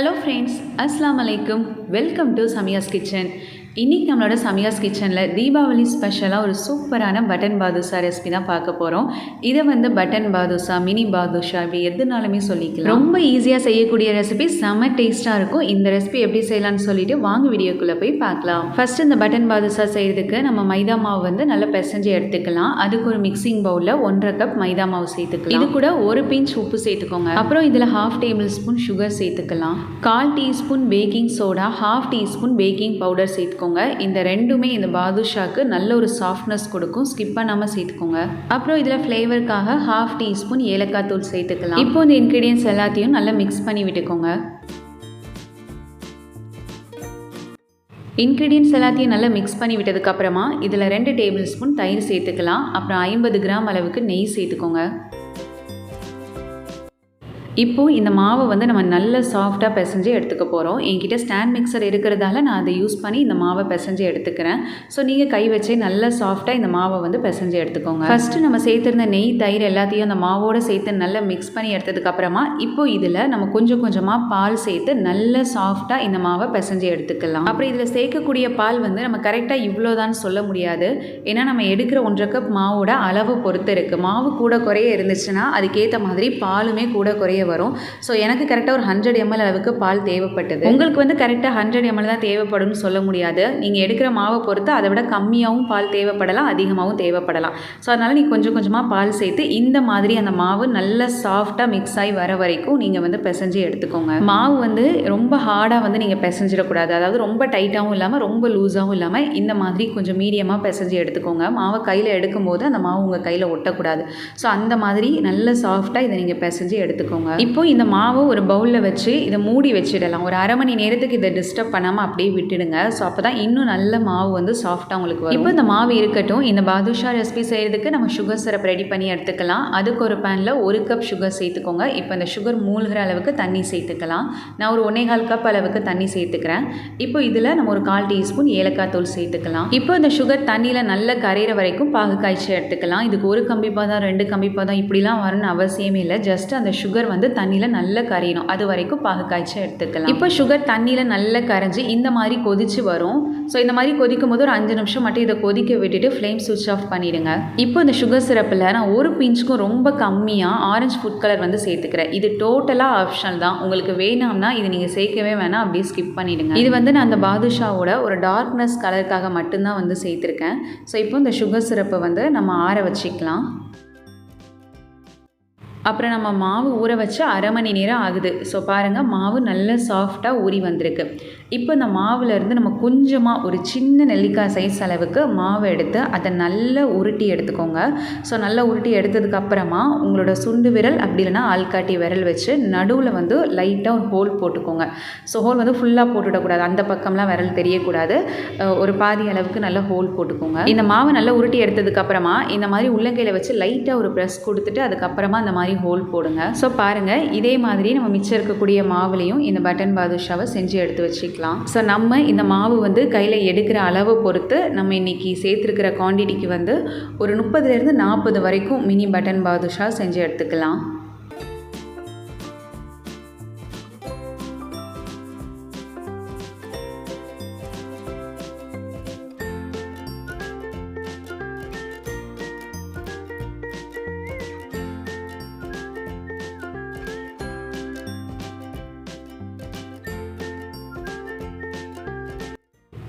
Hello friends அஸ்லாம் அலைக்கும் welcome to சமியாஸ் kitchen இன்றைக்கி நம்மளோட சமியாஸ் கிச்சனில் தீபாவளி ஸ்பெஷலாக ஒரு சூப்பரான பட்டன் பாதுஷா ரெசிபி தான் பார்க்க போகிறோம் இதை வந்து பட்டன் பாதுஷா மினி பாதுஷா இப்படி எதுனாலுமே சொல்லிக்கலாம். ரொம்ப ஈஸியாக செய்யக்கூடிய ரெசிபி செம்ம டேஸ்ட்டாக இருக்கும். இந்த ரெசிபி எப்படி செய்யலாம்னு சொல்லிட்டு வாங்க வீடியோக்குள்ளே போய் பார்க்கலாம். ஃபஸ்ட் இந்த பட்டன் பாதுஷா செய்கிறதுக்கு நம்ம மைதா மாவு வந்து நல்லா பிசைஞ்சு எடுத்துக்கலாம். அதுக்கு ஒரு மிக்சிங் பவுலில் ஒன்றரை கப் மைதா மாவு சேர்த்துக்கலாம். இது கூட ஒரு பிஞ்ச் உப்பு சேர்த்துக்கோங்க. அப்புறம் இதில் ஹாஃப் டேபிள் ஸ்பூன் சுகர் சேர்த்துக்கலாம். கால் teaspoon baking soda half teaspoon baking powder சேர்த்துக்கோங்க. இந்த ரெண்டுமே இந்த பாதுஷாக்கு நல்ல ஒரு சாஃப்ட்னஸ் கொடுக்கும். ஸ்கிப் பண்ணாமல் சேர்த்துக்கோங்க. அப்புறம் இதில் ஃப்ளேவருக்காக ஹாஃப் டீஸ்பூன் ஏலக்காய் தூள் சேர்த்துக்கலாம். இப்போ இந்த இன்க்ரீடியன்ஸ் எல்லாத்தையும் நல்லா மிக்ஸ் பண்ணி விட்டுக்கோங்க. இன்க்ரீடியன்ஸ் எல்லாத்தையும் நல்லா மிக்ஸ் பண்ணி விட்டதுக்கப்புறமா இதில் ரெண்டு டேபிள் ஸ்பூன் தயிர் சேர்த்துக்கலாம். அப்புறம் ஐம்பது கிராம் அளவுக்கு நெய் சேர்த்துக்கோங்க. இப்போது இந்த மாவை வந்து நம்ம நல்ல சாஃப்டாக பிசைஞ்சு எடுத்துக்க போகிறோம் என்கிட்ட ஸ்டாண்ட் மிக்சர் இருக்கிறதால நான் அதை யூஸ் பண்ணி இந்த மாவை பிசைஞ்சு எடுத்துக்கிறேன். ஸோ நீங்கள் கை வச்சே நல்ல சாஃப்டாக இந்த மாவை வந்து பிசைஞ்சு எடுத்துக்கோங்க. ஃபஸ்ட்டு நம்ம சேர்த்துருந்த நெய் தயிர் எல்லாத்தையும் அந்த மாவோடு சேர்த்து நல்லா மிக்ஸ் பண்ணி எடுத்ததுக்கப்புறமா இப்போ இதில் நம்ம கொஞ்சம் கொஞ்சமாக பால் சேர்த்து நல்ல சாஃப்டாக இந்த மாவை பிசைஞ்சு எடுத்துக்கலாம். அப்புறம் இதில் சேர்க்கக்கூடிய பால் வந்து நம்ம கரெக்டாக இவ்வளோதான் சொல்ல முடியாது. ஏன்னா நம்ம எடுக்கிற ஒன்றரை கப் மாவோட அளவு பொறுத்து இருக்குது மாவு கூட குறைய இருந்துச்சுன்னா அதுக்கேற்ற மாதிரி பாலுமே கூட குறைய வரும். ஸோ எனக்கு கரெக்டாக ஒரு ஹண்ட்ரட் எம்எல் அளவுக்கு பால் தேவைப்பட்டது. உங்களுக்கு வந்து கரெக்டாக ஹண்ட்ரட் எம்எல் தான் தேவைப்படும்னு சொல்ல முடியாது. நீங்கள் எடுக்கிற மாவை பொறுத்து அதை விட கம்மியாகவும் பால் தேவைப்படலாம் அதிகமாகவும் தேவைப்படலாம். ஸோ அதனால் நீ கொஞ்சம் கொஞ்சமாக பால் சேர்த்து இந்த மாதிரி அந்த மாவு நல்ல சாஃப்டாக மிக்ஸ் ஆகி வர வரைக்கும் நீங்கள் வந்து பிசைஞ்சு எடுத்துக்கோங்க. மாவு வந்து ரொம்ப ஹார்டாக வந்து நீங்கள் பிசைஞ்சிடக்கூடாது. அதாவது ரொம்ப டைட்டாகவும் இல்லாமல் ரொம்ப லூஸாகவும் இல்லாமல் இந்த மாதிரி கொஞ்சம் மீடியமாக பிசைஞ்சு எடுத்துக்கோங்க. மாவை கையில் எடுக்கும்போது அந்த மாவு உங்கள் கையில் ஒட்டக்கூடாது. ஸோ அந்த மாதிரி நல்ல சாஃப்டாக இதை நீங்கள் பிசைஞ்சு எடுத்துக்கோங்க. இப்போ இந்த மாவை ஒரு பவுலில் வச்சு இதை மூடி வச்சிடலாம். ஒரு அரை மணி நேரத்துக்கு இதை டிஸ்டர்ப் பண்ணாமல் அப்படியே விட்டுடுங்க. ஸோ அப்போ தான் இன்னும் நல்ல மாவு வந்து சாஃப்டாக உங்களுக்கு வரும். இப்போ இந்த மாவு இருக்கட்டும் இந்த பாதுஷா ரெசிபி செய்கிறதுக்கு நம்ம சுகர் சிரப் ரெடி பண்ணி எடுத்துக்கலாம். அதுக்கு ஒரு பேனில் ஒரு கப் சுகர் சேர்த்துக்கோங்க. இப்போ இந்த சுகர் மூழ்கிற அளவுக்கு தண்ணி சேர்த்துக்கலாம். நான் ஒரு ஒன்றே கால் கப் அளவுக்கு தண்ணி சேர்த்துக்கிறேன். இப்போ இதில் நம்ம ஒரு கால் டீஸ்பூன் ஏலக்காய் தூள் சேர்த்துக்கலாம். இப்போ இந்த சுகர் தண்ணியில் நல்ல கரையிற வரைக்கும் பாகு காய்ச்சி எடுத்துக்கலாம். இதுக்கு ஒரு கம்பிப்பாக தான் ரெண்டு கம்பிப்பாக தான் இப்படிலாம் வரணும்னு அவசியமே இல்லை. ஜஸ்ட் அந்த சுகர் வந்து வந்து தண்ணியில் நல்லா கரையணும். அது வரைக்கும் பாகு காய்ச்சி எடுத்துக்கலாம். இப்போ சுகர் தண்ணியில் நல்லா கரைஞ்சி இந்த மாதிரி கொதிச்சு வரும். ஸோ இந்த மாதிரி கொதிக்கும் போது ஒரு அஞ்சு நிமிஷம் மட்டும் இதை கொதிக்க விட்டுட்டு ஃப்ளேம் சுவிட்ச் ஆஃப் பண்ணிடுங்க. இப்போ இந்த சுகர் சிரப்பில் நான் ஒரு பிஞ்சுக்கும் ரொம்ப கம்மியாக ஆரஞ்சு ஃபுட் கலர் வந்து சேர்த்துக்கிறேன். இது டோட்டலாக ஆப்ஷனல் தான். உங்களுக்கு வேணாம்னா இது நீங்கள் சேர்க்கவே வேணாம். அப்படியே ஸ்கிப் பண்ணிடுங்க. இது வந்து நான் அந்த பாதுஷாவோட ஒரு டார்க்னஸ் கலருக்காக மட்டும்தான் வந்து சேர்த்துருக்கேன். ஸோ இப்போ இந்த சுகர் சிரப்பை வந்து நம்ம ஆற வச்சுக்கலாம். அப்புறம் நம்ம மாவு ஊற வச்சு அரை மணி நேரம் ஆகுது. ஸோ பாருங்கள் மாவு நல்ல சாஃப்டாக ஊறி வந்திருக்கு. இப்போ இந்த மாவுலேருந்து நம்ம கொஞ்சமாக ஒரு சின்ன நெல்லிக்காய் சைஸ் அளவுக்கு மாவு எடுத்து அதை நல்லா உருட்டி எடுத்துக்கோங்க. ஸோ நல்லா உருட்டி எடுத்ததுக்கப்புறமா உங்களோட சுண்டு விரல் அப்படி இல்லைன்னா ஆள்காட்டி விரல் வச்சு நடுவில் வந்து லைட்டாக ஒரு ஹோல் போட்டுக்கோங்க. ஸோ ஹோல் வந்து ஃபுல்லாக போட்டுவிடக்கூடாது அந்த பக்கம்லாம் விரல் தெரியக்கூடாது. ஒரு பாதி அளவுக்கு நல்லா ஹோல் போட்டுக்கோங்க. இந்த மாவை நல்லா உருட்டி எடுத்ததுக்கப்புறமா இந்த மாதிரி உள்ளங்கையில் வச்சு லைட்டாக ஒரு ப்ரெஸ் கொடுத்துட்டு அதுக்கப்புறமா அந்த மாதிரி ஹோல் போடுங்க. ஸோ பாருங்கள் இதே மாதிரி நம்ம மிச்சம் இருக்கக்கூடிய மாவுலையும் இந்த பட்டன் பாதுஷாவை செஞ்சு எடுத்து வச்சுக்கலாம். ஸோ நம்ம இந்த மாவு வந்து கையில் எடுக்கிற அளவை பொறுத்து நம்ம இன்றைக்கி சேர்த்துருக்கிற குவான்டிட்டிக்கு வந்து ஒரு முப்பதுலேருந்து நாற்பது வரைக்கும் மினி பட்டன் பாதுஷா செஞ்சு எடுத்துக்கலாம்.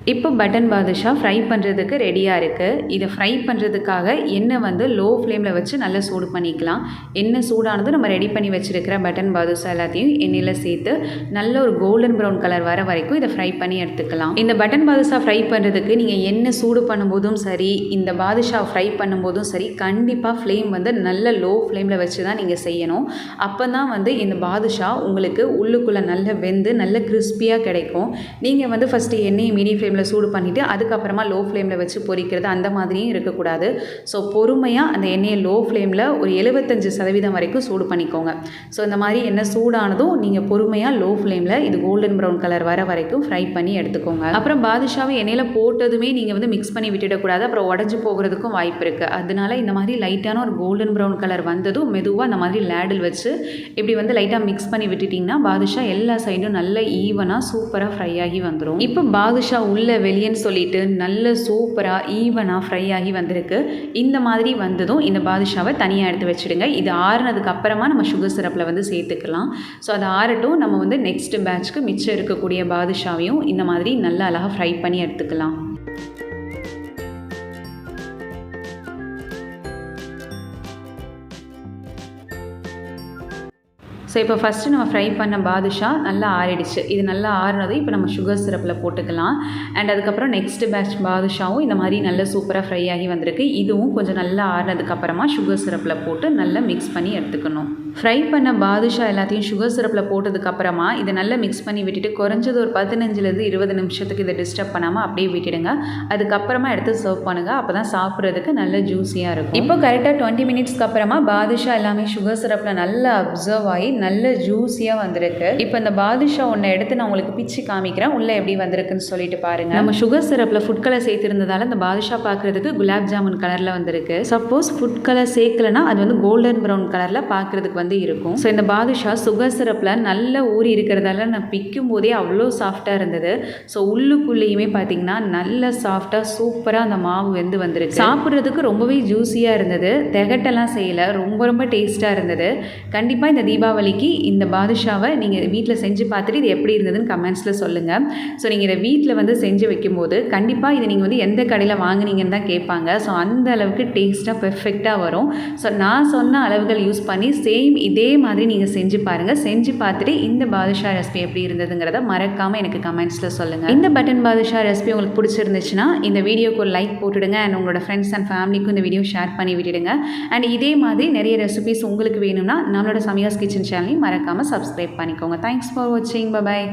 இப்போ பட்டன் பாதுஷா ஃப்ரை பண்ணுறதுக்கு ரெடியாக இருக்குது இதை ஃப்ரை பண்ணுறதுக்காக எண்ணெய் வந்து லோ ஃப்ளேமில் வச்சு நல்லா சூடு பண்ணிக்கலாம். எண்ணெய் சூடானதும் நம்ம ரெடி பண்ணி வச்சுருக்கிற பட்டன் பாதுஷா எல்லாத்தையும் எண்ணெயில் சேர்த்து நல்ல ஒரு கோல்டன் ப்ரௌன் கலர் வர வரைக்கும் இதை ஃப்ரை பண்ணி எடுத்துக்கலாம். இந்த பட்டன் பாதுஷா ஃப்ரை பண்ணுறதுக்கு நீங்கள் எண்ணெய் சூடு பண்ணும்போதும் சரி இந்த பாதுஷா ஃப்ரை பண்ணும்போதும் சரி கண்டிப்பாக ஃப்ளேம் வந்து நல்ல லோ ஃப்ளேமில் வச்சு தான் நீங்கள் செய்யணும். அப்போ தான் வந்து இந்த பாதுஷா உங்களுக்கு உள்ளுக்குள்ளே நல்ல வெந்து நல்ல கிறிஸ்பியாக கிடைக்கும். நீங்கள் வந்து ஃபஸ்ட்டு எண்ணெயை மீடியம் ஃப்ளேம் ஃப்ளேமில் சூடு பண்ணிவிட்டு அதுக்கப்புறமா லோ ஃப்ளேமில் வச்சு பொரிக்கிறது அந்த மாதிரியும் இருக்கக்கூடாது. ஸோ பொறுமையாக அந்த எண்ணெயை லோ ஃப்ளேமில் ஒரு எழுபத்தஞ்சு சதவீதம் வரைக்கும் சூடு பண்ணிக்கோங்க. ஸோ இந்த மாதிரி எண்ணெய் சூடானதும் நீங்கள் பொறுமையாக லோ ஃப்ளேமில் இது கோல்டன் ப்ரௌன் கலர் வர வரைக்கும் ஃப்ரை பண்ணி எடுத்துக்கோங்க. அப்புறம் பாதுஷாவை எண்ணெயில் போட்டதுமே நீங்கள் வந்து மிக்ஸ் பண்ணி விட்டுடக்கூடாது. அப்புறம் உடஞ்சி போகிறதுக்கும் வாய்ப்பு இருக்குது அதனால இந்த மாதிரி லைட்டான ஒரு கோல்டன் ப்ரௌன் கலர் வந்ததும் மெதுவாக அந்த மாதிரி லேடில் வச்சு இப்படி வந்து லைட்டாக மிக்ஸ் பண்ணி விட்டுட்டிங்கன்னா பாதுஷா எல்லா சைடும் நல்ல ஈவனாக சூப்பராக ஃப்ரை ஆகி வந்துடும் இப்போ பாதுஷா உள்ள உள்ளே வெளியேன்னு சொல்லிட்டு நல்ல சூப்பராக ஈவனாக ஃப்ரை ஆகி வந்திருக்கு. இந்த மாதிரி வந்ததும் இந்த பாதுஷாவை தனியாக எடுத்து வச்சுடுங்க. இது ஆறுனதுக்கு அப்புறமா நம்ம சுகர் சிரப்பில் வந்து சேர்த்துக்கலாம். ஸோ அது ஆறட்டும் நம்ம வந்து நெக்ஸ்ட் பேட்ச்க்கு மிச்சம் இருக்கக்கூடிய பாதுஷாவையும் இந்த மாதிரி நல்லா அழகாக ஃப்ரை பண்ணி எடுத்துக்கலாம். ஸோ இப்போ ஃபஸ்ட்டு நம்ம ஃப்ரை பண்ண பாதுஷா நல்லா ஆறிடுச்சு. இது நல்லா ஆறுனதை இப்போ நம்ம சுகர் சிரப்பில் போட்டுக்கலாம். அண்ட் அதுக்கப்புறம் நெக்ஸ்ட் பேட்ச் பாதுஷாவும் இந்த மாதிரி நல்லா சூப்பராக ஃப்ரை ஆகி வந்திருக்கு. இதுவும் கொஞ்சம் நல்லா ஆறுனதுக்கப்புறமா சுகர் சிரப்பில் போட்டு நல்லா மிக்ஸ் பண்ணி எடுத்துக்கணும். ஃப்ரை பண்ண பாதுஷா எல்லாத்தையும் சுகர் சிரப்பில் போட்டதுக்கப்புறமா இதை நல்லா மிக்ஸ் பண்ணி விட்டுட்டு குறைஞ்சது ஒரு பதினஞ்சுலேருந்து இருபது நிமிஷத்துக்கு இதை டிஸ்டர்ப் பண்ணாமல் அப்படியே விட்டுடுங்க. அதுக்கப்புறமா எடுத்து சர்வ் பண்ணுங்கள் அப்போ தான் சாப்பிட்றதுக்கு நல்ல ஜூஸியாக இருக்கும். இப்போ கரெக்டாக டுவெண்ட்டி மினிட்ஸ்க்கு அப்புறமா பாதுஷா எல்லாமே சுகர் சிரப்பில் நல்லா அப்சர்வ் ஆகி நல்ல ஜூஸியாக வந்திருக்கு. இப்போ இந்த பாதுஷா ஒன்றை எடுத்து நான் உங்களுக்கு பிச்சு காமிக்கிறேன். உள்ளே எப்படி வந்திருக்குன்னு சொல்லிட்டு பாருங்கள் நம்ம சுகர் சிரப்பில் ஃபுட் கலர் சேர்த்துருந்ததால இந்த பாதுஷா பார்க்குறதுக்கு குலாப் ஜாமுன் கலரில் வந்திருக்கு. சப்போஸ் ஃபுட் கலர் சேர்க்கலனா அது வந்து கோல்டன் ப்ரௌன் கலரில் பார்க்குறதுக்கு வந்து இருக்கும். ஸோ இந்த பாதுஷா சுகர் சிரப்பில் நல்ல ஊறி இருக்கிறதால நான் பிக்கும் போதே அவ்வளோ சாஃப்டாக இருந்தது. ஸோ உள்ளுக்குள்ளேயுமே பார்த்தீங்கன்னா நல்ல சாஃப்டாக சூப்பராக அந்த மாவு வெந்து வந்திருக்கு. சாப்பிட்றதுக்கு ரொம்பவே ஜூஸியாக இருந்தது. திகட்டெல்லாம் செய்யலை. ரொம்ப ரொம்ப டேஸ்ட்டாக இருந்தது. கண்டிப்பாக இந்த தீபாவளி தீபாவளிக்கு இந்த பாதுஷாவை நீங்கள் வீட்டில் செஞ்சு பார்த்துட்டு இது எப்படி இருந்ததுன்னு கமெண்ட்ஸில் சொல்லுங்கள் ஸோ நீங்கள் இதை வீட்டில் வந்து செஞ்சு வைக்கும்போது கண்டிப்பாக இதை நீங்கள் வந்து எந்த கடையில் வாங்குனீங்கன்னு தான் கேட்பாங்க. ஸோ அந்த அளவுக்கு டேஸ்ட்டாக பெர்ஃபெக்டாக வரும். ஸோ நான் சொன்ன அளவுகள் யூஸ் பண்ணி சேம் இதே மாதிரி நீங்கள் செஞ்சு பாருங்கள் செஞ்சு பார்த்துட்டு இந்த பாதுஷா ரெசிபி எப்படி இருந்ததுங்கிறத மறக்காமல் எனக்கு கமெண்ட்ஸில் சொல்லுங்கள் இந்த பட்டன் பாதுஷா ரெசிபி உங்களுக்கு பிடிச்சிருந்துச்சுன்னா இந்த வீடியோக்கு ஒரு லைக் போட்டுடுங்க. அண்ட் உங்களோட ஃப்ரெண்ட்ஸ் அண்ட் ஃபேமிலிக்கும் இந்த வீடியோ ஷேர் பண்ணி விட்டுடுங்க. அண்ட் இதே மாதிரி நிறைய ரெசிபிஸ் உங்களுக்கு வேணும்னா நம்மளோட சமியாஸ் கிச்சன் சேனலையும் மறக்காமல் சப்ஸ்கிரைப் பண்ணிக்கோங்க. தேங்க்ஸ் ஃபார் வாட்சிங் பபாய்